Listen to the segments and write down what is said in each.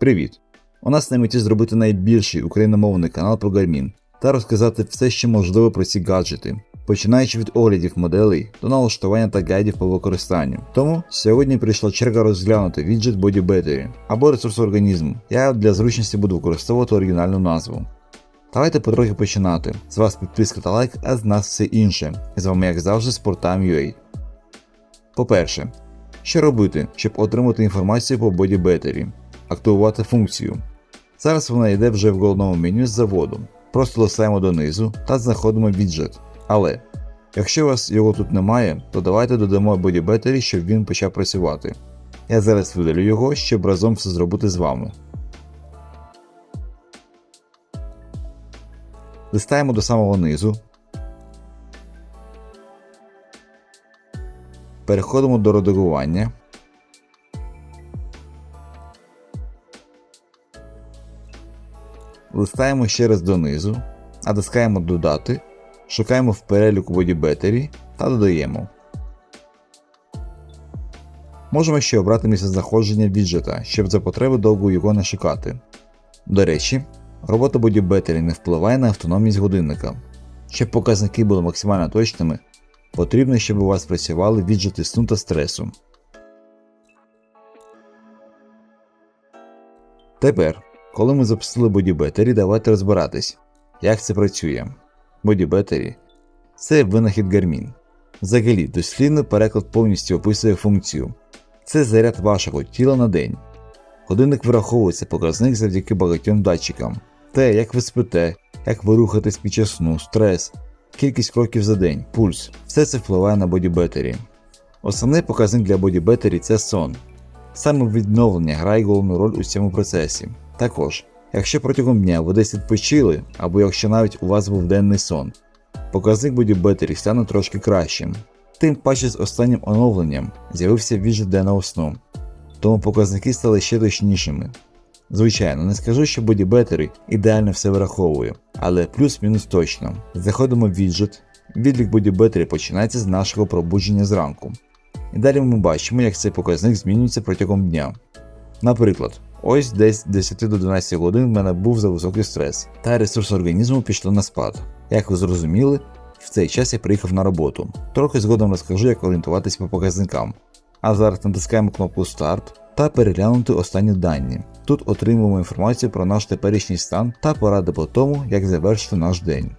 Привіт! У нас на меті зробити найбільший україномовний канал про Garmin та розказати все, що можливо про ці гаджети, починаючи від оглядів моделей до налаштування та гайдів по використанню. Тому сьогодні прийшла черга розглянути віджит Body Battery або ресурс організму. Я для зручності буду використовувати оригінальну назву. Давайте потрохи починати. З вас підписка та лайк, а з нас все інше. І з вами, як завжди, Sportam.ua. По-перше, що робити, щоб отримати інформацію по Body Battery? Активувати функцію. Зараз вона йде вже в головному меню з заводу. Просто листаємо донизу та знаходимо віджит. Але якщо у вас його тут немає, то давайте додамо Body Battery, щоб він почав працювати. Я зараз видалю його, щоб разом все зробити з вами. Листаємо до самого низу. Переходимо до редагування. Листаємо ще раз донизу, натискаємо Додати, шукаємо в переліку Battery та додаємо. Можемо ще обрати місце знаходження віджета, щоб за потреби довго його не шукати. До речі, робота Battery не впливає на автономність годинника. Щоб показники були максимально точними, потрібно, щоб у вас працювали віджети сну та стресу. Тепер, коли ми запустили Battery, давайте розбиратись, як це працює. Battery – це винахід Garmin. Взагалі, дослідний переклад повністю описує функцію. Це заряд вашого тіла на день. Годинник вираховується показник завдяки багатьом датчикам. Те, як ви спите, як ви рухаєтесь під час сну, стрес, кількість кроків за день, пульс. Все це впливає на Battery. Основний показник для Battery – це сон. Саме відновлення грає головну роль у цьому процесі. Також, якщо протягом дня ви десь відпочили, або якщо навіть у вас був денний сон, показник Battery стане трошки кращим. Тим паче з останнім оновленням з'явився віджит денного сну, тому показники стали ще точнішими. Звичайно, не скажу, що Battery ідеально все враховує, але плюс-мінус точно. Заходимо в віджит, відлік Battery починається з нашого пробудження зранку. І далі ми бачимо, як цей показник змінюється протягом дня. Наприклад, ось десь з 10 до 12 годин в мене був зависокий стрес, та ресурс організму пішли на спад. Як ви зрозуміли, в цей час я приїхав на роботу. Трохи згодом розкажу, як орієнтуватись по показникам. А зараз натискаємо кнопку Старт та переглянути останні дані. Тут отримуємо інформацію про наш теперішній стан та поради по тому, як завершити наш день.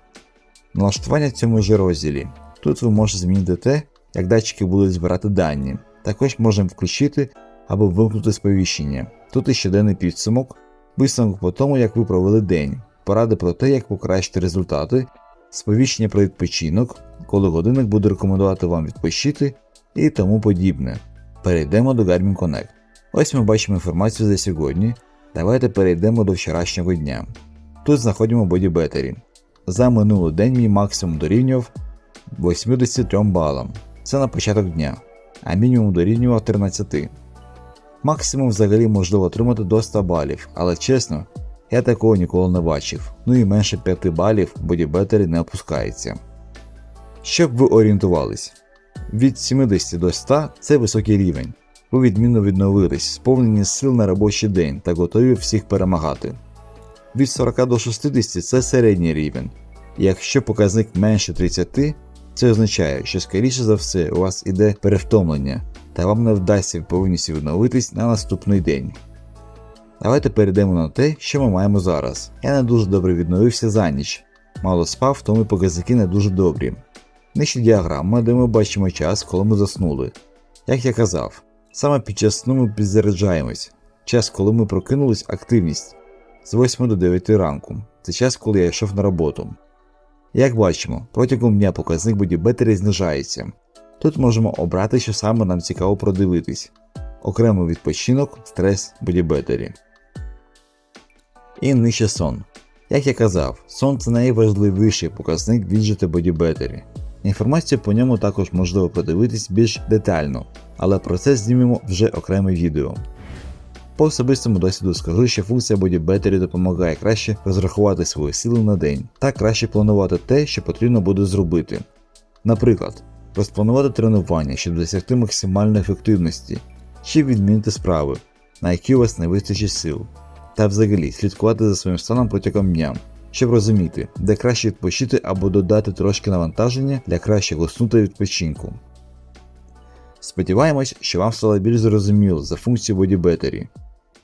Налаштування в цьому ж розділі. Тут ви можете змінити те, як датчики будуть збирати дані. Також можемо включити або вимкнути сповіщення. Тут і щоденний підсумок, висновок по тому, як ви провели день, поради про те, як покращити результати, сповіщення про відпочинок, коли годинник буде рекомендувати вам відпочити і тому подібне. Перейдемо до Garmin Connect. Ось ми бачимо інформацію за сьогодні. Давайте перейдемо до вчорашнього дня. Тут знаходимо Body Battery. За минулий день мій максимум дорівнював 83 балам. Це на початок дня, а мінімум дорівнював 13. Максимум взагалі можливо отримати до 100 балів, але чесно, я такого ніколи не бачив. Ну і менше 5 балів Body не опускається. Щоб ви орієнтувались, від 70 до 100 це високий рівень. Ви відмінно відновились, сповнені сил на робочий день та готові всіх перемагати. Від 40 до 60 це середній рівень. Якщо показник менше 30, це означає, що скоріше за все у вас іде перевтомлення, та вам не вдасться повністю відновитись на наступний день. Давайте перейдемо на те, що ми маємо зараз. Я не дуже добре відновився за ніч, мало спав, тому показники не дуже добрі. Нижче діаграма, де ми бачимо час, коли ми заснули. Як я казав, саме під час сну ми підзаряджаємось. Час, коли ми прокинулись, активність з 8 до 9 ранку. Це час, коли я йшов на роботу. Як бачимо, протягом дня показник Battery знижається. Тут можемо обрати, що саме нам цікаво продивитись. Окремо відпочинок, стрес Battery. І нижче сон. Як я казав, сон це найважливіший показник Body Battery. Інформацію по ньому також можливо подивитись більш детально, але про це знімемо вже окреме відео. По особистому досвіду скажу, що функція Battery допомагає краще розрахувати свої сили на день та краще планувати те, що потрібно буде зробити. Наприклад, розпланувати тренування, щоб досягти максимальної ефективності, чи відмінити справи, на які у вас не вистачить сил. та взагалі слідкувати за своїм станом протягом дня, щоб розуміти, де краще відпочити або додати трошки навантаження для кращого сну відпочинку. Сподіваємось, що вам стало більш зрозуміло за функцію Battery.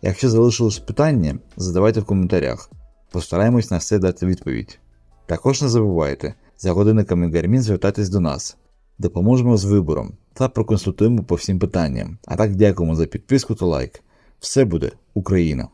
Якщо залишилось питання, задавайте в коментарях. Постараємось на все дати відповідь. Також не забувайте, за годинниками Garmin звертайтесь до нас. Допоможемо з вибором та проконсультуємо по всім питанням. А так дякуємо за підписку та лайк. Все буде Україна!